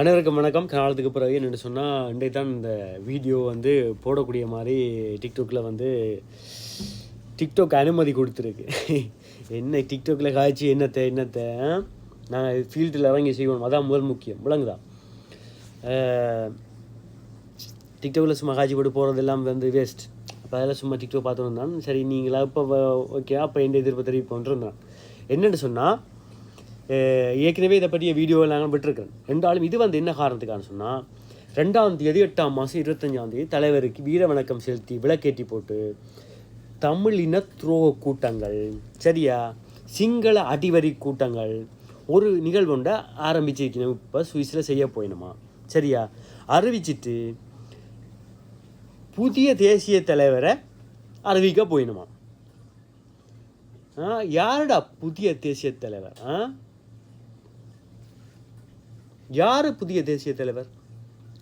அனைவருக்கும் வணக்கம். காலத்துக்கு பிறகு என்னென்னு சொன்னால் இன்றைக்கு தான் இந்த வீடியோ வந்து போடக்கூடிய மாதிரி டிக்டாக்கில் வந்து டிக்டாக் அனுமதி கொடுத்துருக்கு. என்ன டிக்டாக்கில் காய்ச்சி என்னத்தை என்னத்தை நாங்கள் ஃபீல்டில் இறங்கி செய்வோம் அதான் முதல் முக்கியம். விளங்குதா? டிக்டாக்ல சும்மா காய்ச்சி போட்டு போகிறது எல்லாம் வந்து வேஸ்ட் அப்போ அதெல்லாம் சும்மா டிக்டாக் பார்த்து வந்தான் சரி நீங்களா இப்போ ஓகே அப்போ எந்த எதிர்ப்பு தெரிவிப்போன்றிருந்தான் என்னென்னு சொன்னால் ஏற்கனவே இதை பற்றிய வீடியோவில் நாங்கள் விட்டுருக்கிறேன். ரெண்டாலும் இது வந்து என்ன காரணத்துக்கான சொன்னால் ரெண்டாம் தேதி எட்டாம் மாதம் இருபத்தஞ்சாம் தேதி தலைவருக்கு வீர வணக்கம் செலுத்தி விளக்கேற்றி போட்டு தமிழ் இன துரோக கூட்டங்கள் சரியா? சிங்கள அடிவரி கூட்டங்கள். ஒரு நிகழ்வுண்டை ஆரம்பிச்சிருக்கணும். இப்போ சுவிஸில் செய்ய போயினுமா? சரியா? அறிவிச்சிட்டு புதிய தேசிய தலைவரை அறிவிக்க போயினுமா? ஆ யாருடா புதிய தேசிய தலைவர்? ஆ? யார் புதிய தேசிய தலைவர்?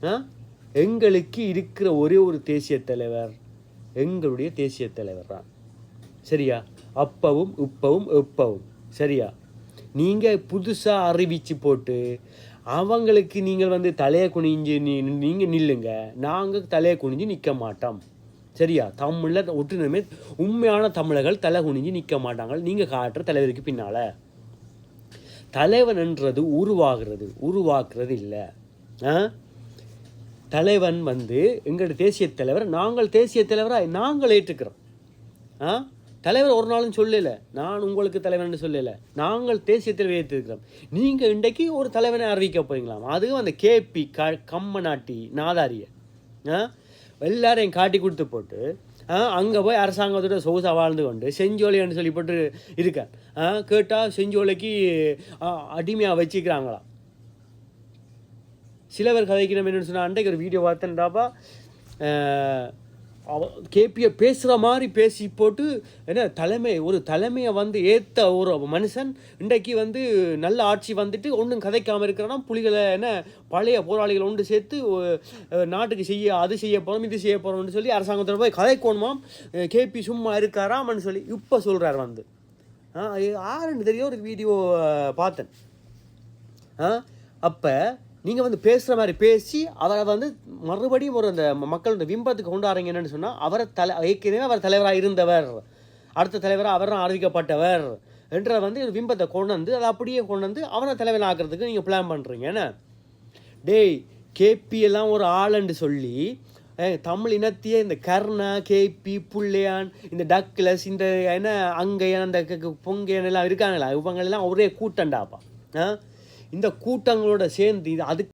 ஆ? எங்களுக்கு இருக்கிற ஒரே ஒரு தேசிய தலைவர் எங்களுடைய தேசிய தலைவர் தான். சரியா? அப்பவும் இப்பவும் எப்பவும். சரியா? நீங்கள் புதுசாக அறிவிச்சு போட்டு அவங்களுக்கு நீங்கள் வந்து தலையை குனிஞ்சு நீ நீங்கள் நில்லுங்க. நாங்கள் தலையை குனிஞ்சு நிற்க மாட்டோம். சரியா? தமிழில் ஒட்டுநமே உண்மையான தமிழர்கள் தலை குனிஞ்சு நிற்க மாட்டாங்க. நீங்கள் காட்டுற தலைவருக்கு பின்னால். தலைவன்ன்றது உருவாகிறது. உருவாக்குறது இல்லை. ஆ? தலைவன் வந்து எங்களோட தேசிய தலைவர். நாங்கள் தேசிய தலைவராக நாங்கள் ஏற்றுக்கிறோம். ஆ? தலைவர் ஒரு நாளும் சொல்லலை. நான் உங்களுக்கு தலைவன் சொல்லலை. நாங்கள் தேசிய தலைவர் ஏற்றிருக்கிறோம். நீங்கள் இன்றைக்கு ஒரு தலைவனை அறிவிக்க போறீங்களாம். அதுவும் அந்த கேபி க கம்மநாட்டி நாதாரிய. ஆ? எல்லாரையும் காட்டி கொடுத்து போட்டு அங்கே போய் அரசாங்கத்தோட சொகுசாக வாழ்ந்து கொண்டு செஞ்சோலைன்னு சொல்லி போட்டு இருக்க. கேட்டால் செஞ்சோலைக்கு அடிமையாக வச்சுக்கிறாங்களாம் சிலவர் கதைக்கணும் என்னன்னு சொன்னால் அன்றைக்கு ஒரு வீடியோ பார்த்தேன்டாப்பா அவ கேபியை பேசுகிற மாதிரி பேசி போட்டு என்ன தலைமை ஒரு தலைமையை வந்து ஏற்ற ஒரு மனுஷன் இன்றைக்கு வந்து நல்ல ஆட்சி வந்துட்டு ஒன்றும் கதைக்காமல் இருக்கிறனா புலிகளை என்ன பழைய போராளிகளை ஒன்று சேர்த்து நாட்டுக்கு செய்ய அது செய்ய போகிறோம் இது செய்ய போகிறோம்னு சொல்லி அரசாங்கத்தில் போய் கதைக்கோணுமாம். கேபி சும்மா இருக்காராம்னு சொல்லி இப்போ சொல்கிறார் வந்து. ஆறுன்னு தெரியும் ஒரு வீடியோ பார்த்தேன். அப்போ நீங்கள் வந்து பேசுகிற மாதிரி பேசி அவரை வந்து மறுபடியும் ஒரு அந்த ம- மக்களோட விம்பத்துக்கு கொண்டாடுறீங்க என்னென்னு என்னன்னு சொன்னால் அவரை தலை ஏற்கனவே அவர் தலைவராக இருந்தவர். அடுத்த தலைவராக அவர் அறிவிக்கப்பட்டவர் என்ற வந்து ஒரு விம்பத்தை கொண்டு வந்து அதை அப்படியே கொண்டு வந்து அவனை தலைவன் ஆக்கிறதுக்கு நீங்கள் பிளான் பண்ணுறீங்க என்ன? டேய் கேபி எல்லாம் ஒரு ஆளுன்னு சொல்லி தமிழ் இனத்தையே இந்த கர்ணா கேபி புள்ளையான் இந்த டக்லஸ் இந்த என்ன அங்கையன் அந்த க- பொங்கையன் எல்லாம் இருக்காங்களா? இவங்களெல்லாம் ஒரே கூட்டண்டாப்பா. ஆ? இந்த கூட்டங்களோட சேர்ந்து இது அதுக்கு